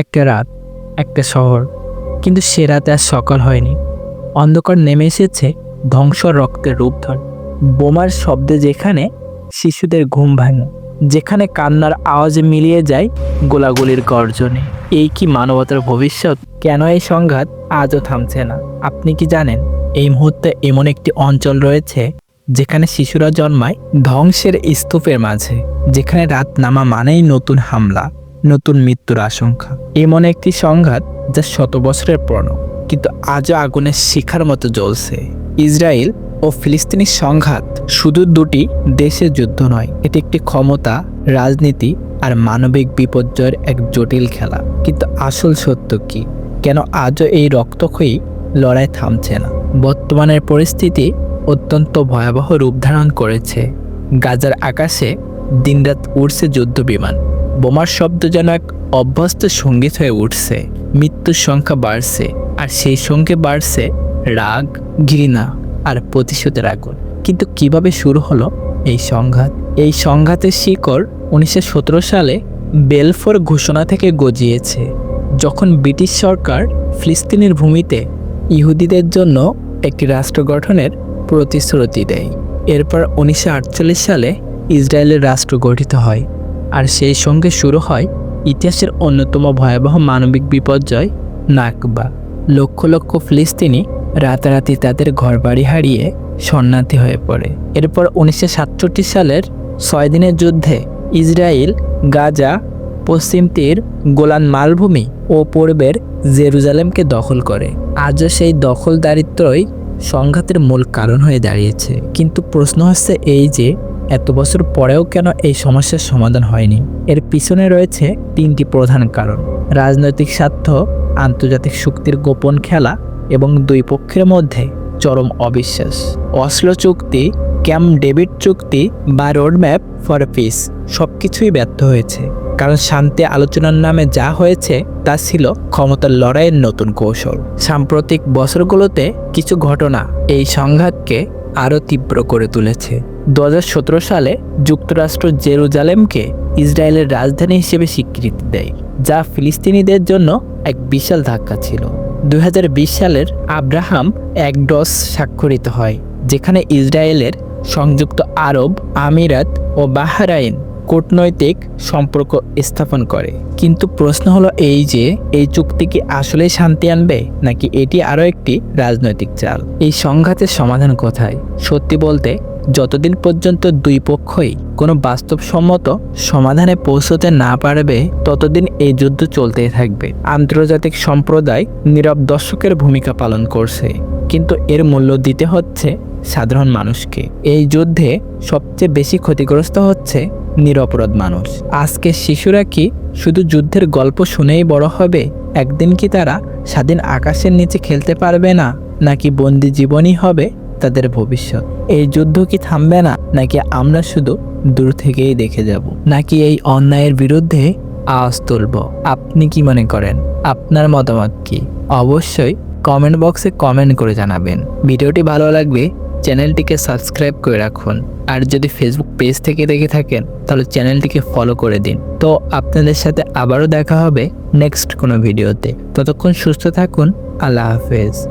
একটা রাত, একটা শহর, কিন্তু সে রাতে আর সকাল হয়নি। অন্ধকার নেমে এসেছে ধ্বংস রক্তের রূপ ধর। বোমার শব্দে যেখানে শিশুদের ঘুম ভাঙে, যেখানে কান্নার আওয়াজে মিলিয়ে যায় গোলাগুলির গর্জনে। এই কি মানবতার ভবিষ্যৎ? কেন এই সংঘাত? আজও থামছে না। আপনি কি জানেন, এই মুহূর্তে এমন একটি অঞ্চল রয়েছে যেখানে শিশুরা জন্মায় ধ্বংসের স্তূপের মাঝে, যেখানে রাত নামা মানেই নতুন হামলা। নতুন মৃত্যুর আশঙ্কা। এমন একটি সংঘাত যা শত বছরের পুরনো, কিন্তু আজও আগুনের শিখার মতো জ্বলছে। ইসরায়েল ও ফিলিস্তিনি সংঘাত শুধু দুটি দেশের যুদ্ধ নয়, এটি একটি ক্ষমতা, রাজনীতি আর মানবিক বিপর্যয়ের এক জটিল খেলা। কিন্তু আসল সত্য কি? কেন আজও এই রক্তক্ষয়ী লড়াই থামছে না? বর্তমানের পরিস্থিতি অত্যন্ত ভয়াবহ রূপ ধারণ করেছে। গাজার আকাশে দিনরাত উড়ছে যুদ্ধ বিমান বোমার শব্দ যেন এক অভ্যস্ত সংগীত হয়ে উঠছে। মৃত্যুর সংখ্যা বাড়ছে, আর সেই সঙ্গে বাড়ছে রাগ, ঘৃণা আর প্রতিশোধের আগুন। কিন্তু কীভাবে শুরু হলো এই সংঘাত? এই সংঘাতের শিকড় উনিশশো সতেরো সালে বেলফোর ঘোষণা থেকে গজিয়েছে, যখন ব্রিটিশ সরকার ফিলিস্তিনের ভূমিতে ইহুদিদের জন্য একটি রাষ্ট্র গঠনের প্রতিশ্রুতি দেয়। এরপর উনিশশো আটচল্লিশ সালে ইসরায়েলের রাষ্ট্র গঠিত হয়। আর সেই সঙ্গে শুরু হয় ইতিহাসের অন্যতম ভয়াবহ মানবিক বিপর্যয় নাকবা। লক্ষ লক্ষ ফিলিস্তিনি রাতারাতি তাদের ঘরবাড়ি হারিয়ে শরণার্থী হয়ে পড়ে। এরপর উনিশশো সাতষট্টি সালের ছয় দিনের যুদ্ধে ইসরায়েল, গাজা, পশ্চিম তীর, গোলান মালভূমি ও পূর্বের জেরুজালেমকে দখল করে। আজও সেই দখলদারিত্বই সংঘাতের মূল কারণ হয়ে দাঁড়িয়েছে। কিন্তু প্রশ্ন হচ্ছে এই যে এত বছর পরেও কেন এই সমস্যার সমাধান হয়নি? এর পিছনে রয়েছে তিনটি প্রধান কারণ। রাজনৈতিক স্বার্থ, আন্তর্জাতিক শক্তির গোপন খেলা এবং দুই পক্ষের মধ্যে চরম অবিশ্বাস। অসলো চুক্তি, ক্যাম্প ডেভিড চুক্তি বা রোডম্যাপ ফর পিস সব কিছুই ব্যর্থ হয়েছে। কারণ শান্তি আলোচনার নামে যা হয়েছে তা ছিল ক্ষমতার লড়াইয়ের নতুন কৌশল। সাম্প্রতিক বছরগুলোতে কিছু ঘটনা এই সংঘাতকে আরও তীব্র করে তুলেছে। দু হাজার সতেরো সালে যুক্তরাষ্ট্র জেরুজালেমকে ইসরায়েলের রাজধানী হিসেবে স্বীকৃতি দেয়, যা ফিলিস্তিনিদের জন্য এক বিশাল ধাক্কা ছিল। দু হাজার বিশ সালের আব্রাহাম একডস স্বাক্ষরিত হয়, যেখানে ইসরায়েলের সংযুক্ত আরব আমিরাত ও বাহরাইন কূটনৈতিক সম্পর্ক স্থাপন করে। কিন্তু প্রশ্ন হলো এই যে, এই চুক্তি কি আসলেই শান্তি আনবে, নাকি এটি আরও একটি রাজনৈতিক চাল? এই সংঘাতের সমাধান কোথায়? সত্যি বলতে, যতদিন পর্যন্ত দুই পক্ষই কোনো বাস্তবসম্মত সমাধানে পৌঁছতে না পারবে, ততদিন এই যুদ্ধ চলতেই থাকবে। আন্তর্জাতিক সম্প্রদায় নীরব দর্শকের ভূমিকা পালন করছে, কিন্তু এর মূল্য দিতে হচ্ছে সাধারণ মানুষকে। এই যুদ্ধে সবচেয়ে বেশি ক্ষতিগ্রস্ত হচ্ছে নিরপরাধ মানুষ। আজকে শিশুরা কি শুধু যুদ্ধের গল্প শুনেই বড় হবে? একদিন কি তারা স্বাধীন আকাশের নিচে খেলতে পারবে না, নাকি বন্দি জীবনই হবে তাদের ভবিষ্যৎ? এই যুদ্ধ কি থামবে না, নাকি আমরা শুধু দূর থেকেই দেখে যাব? নাকি এই অন্যায়ের বিরুদ্ধে আওয়াজ তুলব? আপনি কি মনে করেন? আপনার মতামত কি? অবশ্যই কমেন্ট বক্সে কমেন্ট করে জানাবেন। ভিডিওটি ভালো লাগবে চ্যানেলটিকে সাবস্ক্রাইব করে রাখুন। আর যদি ফেসবুক পেজ থেকে দেখে থাকেন, তাহলে চ্যানেলটিকে ফলো করে দিন। তো আপনাদের সাথে আবারও দেখা হবে নেক্সট কোনো ভিডিওতে ততক্ষণ সুস্থ থাকুন, আল্লাহ হাফেজ।